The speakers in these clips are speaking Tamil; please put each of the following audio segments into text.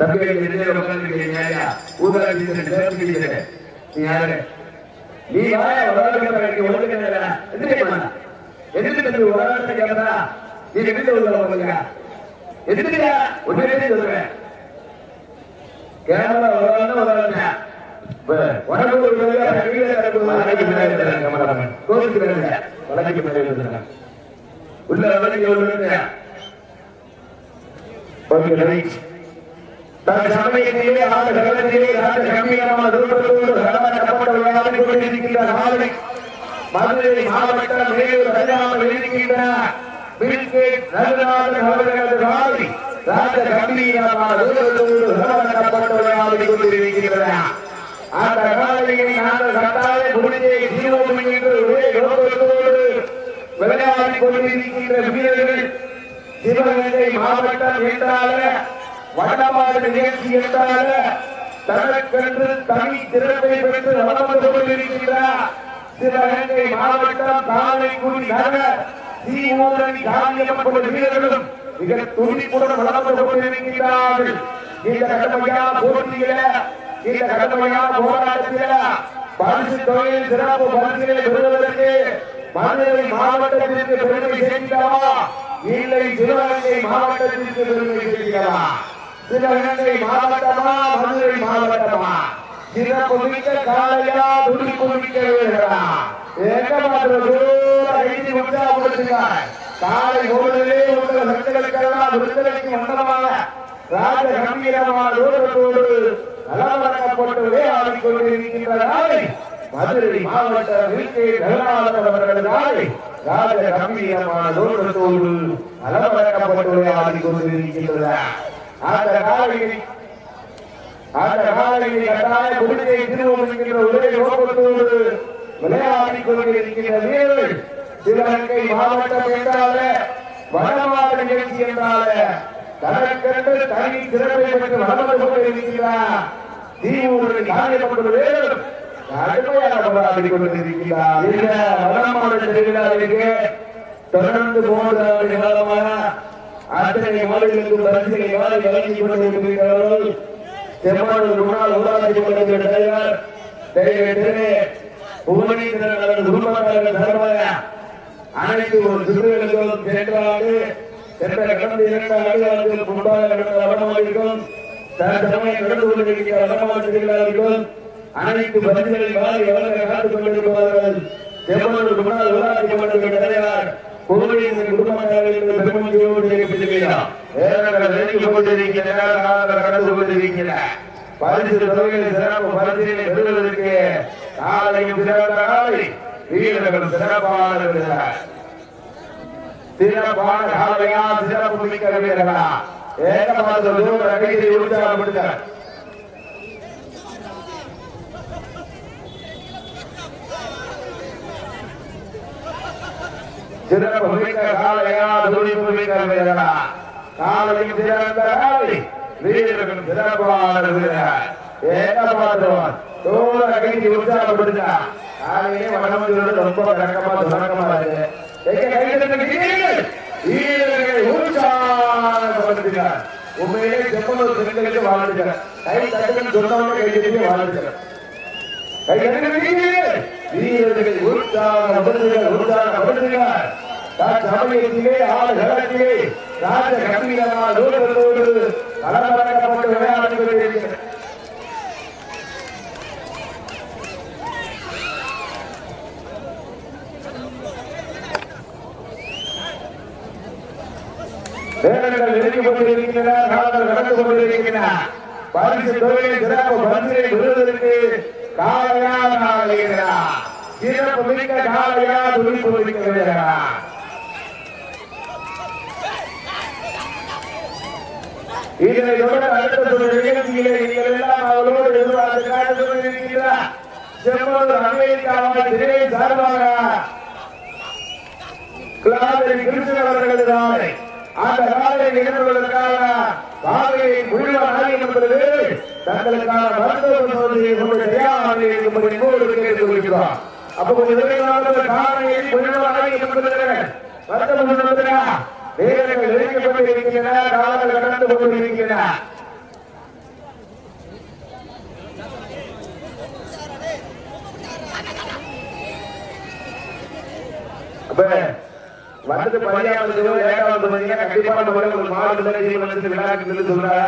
தம்பி எதிரே உட்கார்ந்துருக்கீங்க ஊதாரி சேர்த்துக்கிட்டு நீ யாரு? நீ வாய உலகத்துக்கு ஒழுங்கு எதிர்த்து தம்பி வளர்த்த கேட்கறா நீ எதிர்த்து உள்ளவங்க எதிர்த்தியா உடனே சொல்றேன் கேமரா உலகம் உலகம் உடம்பு ஒரு உள்ள சமயத்திலே ஓகே ரைட் தன் சமயத்திலே ஆண்டு காலத்திலே ராஜ கம்பீரமான தூரத்தோடு கடமைக்கப்பட்ட விளையாடிக் நாளை மதுரை மாவட்டம் மேலூர் அருகாமல் இருக்கின்ற பில்கேட் ரகுநாதன் அவர்களது நாளை ராஜ கம்பீரமான தூரத்தோடு கடமைக்கப்பட்ட விளையாடிக் அந்த காலையை நாங்கள் கட்டாய முடியை ஜீவம் என்கின்ற ஒரே நோக்கத்தோடு விளையாடிக் கொண்டிருக்கின்ற வீரர்கள். சிவகங்கை மாவட்டம் என்றால வண்ணமாடு நிகழ்ச்சி என்றால தனக்கென்று தனி திறமை பெற்று நடந்து கொண்டிருக்கிறார் சிவகங்கை மாவட்டம் காலைக்குடி நகர் சீமூரன் காந்தியம்மன் வீரர்களும் மிக துணிப்புடன் நடந்து கொண்டிருக்கிறார்கள் இந்த கடுமையான போட்டியில இந்த கடுமையான போராட்டத்தில பரிசு தொகையில் சிறப்பு பரிசுகளை பெறுவதற்கு மதுரை மாவட்டத்திற்கு பெருமை சேர்ந்தவா இல்லை சிவகங்கை மாவட்டத்திற்கு பெருமை சேர்க்கிறவா? சிவகங்கை மாவட்டமா மதுரை மாவட்டமா? சிறப்பு மிக்க காலையா துடிப்பு மிக்க வீரர்களா எங்க மாதிரி கைதி உற்சாகப்படுத்துங்க காலை பொழுதிலே உங்கள் சக்திகளுக்கெல்லாம் விருந்தலைக்கு மண்டலமாக ராஜ கம்பீரமான தூரத்தோடு நலவரக்கப்பட்டு விளையாடிக் கொண்டிருக்கின்ற நாளை மதுரை மாவட்ட வீட்டை கருணாளர் அவர்களது நாளை ராஜ கம்பீரமான தூரத்தோடு நலவரக்கப்பட்டு விளையாடிக் கொண்டிருக்கின்றன அந்த காலையில் அந்த காலையில் கட்டாய குடிசை திருவம் என்கின்ற ஒரே நோக்கத்தோடு விளையாடிக் கொண்டிருக்கின்ற வீரர்கள் சிவகங்கை மாவட்டம் என்றால வடமாடு நிகழ்ச்சி என்றால தனக்கென்று தனி சிறப்பை பெற்று வளர்ந்து கொண்டிருக்கிறார். தீவூரில் காரியப்பட்ட வீரர்கள் கடுமையாக போராடி கொண்டிருக்கிறார். இந்த வடமாடு திருவிழாவிற்கு தொடர்ந்து மூன்று ஆண்டு காலமாக அத்தனை மாடுகளுக்கு பரிசுகளை வாரி வழங்கி கொண்டிருக்கிறார்கள் செம்மனூர் முன்னாள் ஊராட்சி மன்ற தலைவர். திரு. புவனேந்திரன் அவர்கள் குடும்பத்தார்கள் சார்பாக அனைத்து ஒரு சிறுவர்களுக்கும் சென்ற சென்ற கடந்த இரண்டு ஆண்டுகளுக்கு முன்பாக நடந்த வடமாவட்டத்திற்கும் தற்சமயம் நடந்து கொண்டிருக்கிற வடமாவட்ட அனைத்து பரிசுகளை வாரி வழங்க காத்துக் கொண்டிருப்பார்கள் செம்மனூர் முன்னாள் ஊராட்சி மன்ற தலைவர். புவனேந்திரன் குடும்பத்தார்கள் பெருமதியோடு கொண்டிருக்கிற நேரங்கள் கடந்து கொண்டிருக்கிற பரிசு தொகையில் சிறப்பு பரிசினை பெறுவதற்கு காலையும் சிறந்த நாளை வீரர்கள் சிறப்பானவர்கள். சிறப்பான காலையா சிறப்பு மிக்க வீரர்களா ஏகமாக தூர சிறப்பு மிக்க காலையா துணிப்பு மிக்க வீரர்களா காலையும் சிறந்த காலை வீரர்கள் சிறப்பான வீரர். பார்த்தவன் தோழ கைக்கு உற்சாகப்படுத்தா. காலையே வடமஞ்சோடு ரொம்ப கணக்கமா சுணக்கமா இருக்கு எங்க கைது வீரர்கள் உற்சாகப்படுத்தினார். உண்மையிலே செப்பனூர் பெண்களுக்கு வாழ்ந்துட்டார். கை தட்டுன்னு சொன்னவங்க கை தட்டி வாழ்ந்துட்டார். கை தட்டுங்க வீரர்கள் உற்சாகப்படுத்துகிறார் உற்சாகப்படுத்துகிறார் சமயத்திலே ஆறு கடத்திலே ராஜ கம்பீரமான தூரத்தோடு கலவரக்கப்பட்டு விளையாடி கொண்டிருக்கிறார் நெருங்கி கொண்டிருக்கின்றன காலங்கள் கடந்து கொண்டிருக்கின்றன. பரிசு தொழிலை சிறப்பு பரிசிலை விருதுக்கு காலையா சிறப்பு மிக்க காலையா துணிப்பு மிக்க இதனை தொடர்ந்து அடுத்த ஒரு நிகழ்ச்சியிலே நீங்கள் எல்லாம் அவர்களோடு எதிர்பார்த்து காத்துக் கொண்டிருக்கிறார் செம்மனூர் அமெரிக்காவால் திரை சார்பாக கிளாதரி கிருஷ்ணன் அவர்களது நாளை அந்த நாளை நிகழ்வுகளுக்காக பாதையை முழுவதும் என்பது தங்களுக்கான மருத்துவ சோதனையை கொண்டு தயாராக இருக்கும்படி கேட்டுக் கொள்கிறோம் அப்போ கொஞ்சம் வீரர்கள் நெருங்கப்பட்டிருக்கின்றன காலங்கள் கடந்து கொண்டிருக்கின்றன வந்து பதினாறு ஏழாவது மணியா கண்டிப்பா நம்ம ஒரு மாவட்ட நீதிமன்றத்தில் விளையாட்டு சொல்றாங்க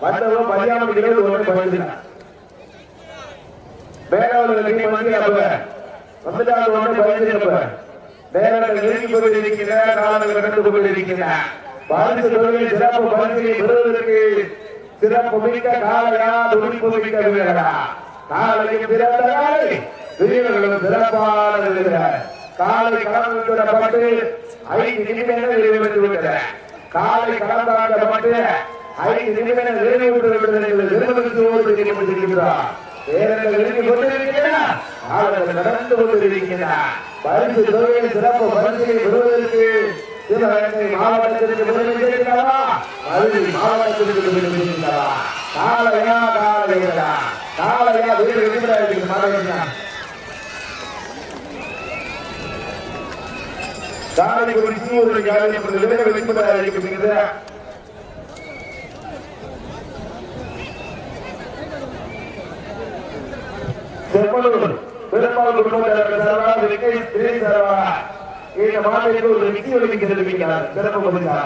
வந்தவங்க பதினாறு இருபது ஒன்று பதினாறு. வேற ஒரு நீதிமன்றம் வந்துட்டாங்க ஒன்று பதினஞ்சு நேரங்கள் நெருங்கி கொண்டிருக்கிற காலங்கள் கடந்து கொண்டிருக்கிற பரிசு தொழிலில் சிறப்பு பரிசை பெறுவதற்கு சிறப்பு மிக்க காலையா துடிப்பு மிக்க வீரர்களா? காலைக்கு பிறந்த காலை வீரர்களும் சிறப்பான வீரர்கள் காலை கலந்துவிடப்பட்டு ஐந்து நிமிடங்கள் நிறைவேற்றி விட்டன காலை கலந்தாக்கப்பட்டு ஐந்து நிமிடங்கள் நிறைவேற்றி விட்டன நிறுவனத்தோடு தெரிவித்திருக்கிறார் நேரங்கள் நெருங்கி கொண்டிருக்கின்றன காலங்கள் நடந்து கொண்டிருக்கின்றன. பரிசு தொழிலில் சிறப்பு பரிசை பெறுவதற்கு சிவகங்கை மாவட்டத்திற்கு பெருமைக்கிறா மதுரை மாவட்டத்திற்கு பெருமைக்கிறா காலையா காலையா காலையா வீடு விடுதலை மாவட்டம்? காலை குறித்து ஒரு காரியம் வெளிப்படையாக பெருமாள் செம்மலூர் பெருமாள் குடும்பத்தார் வெங்கை ஸ்ரீ சார்பா இந்த மாநிலத்தில் ஒரு வெற்றி ஒலிம்பிக் தெரிவிக்கிறார் சிறப்பு பரிசா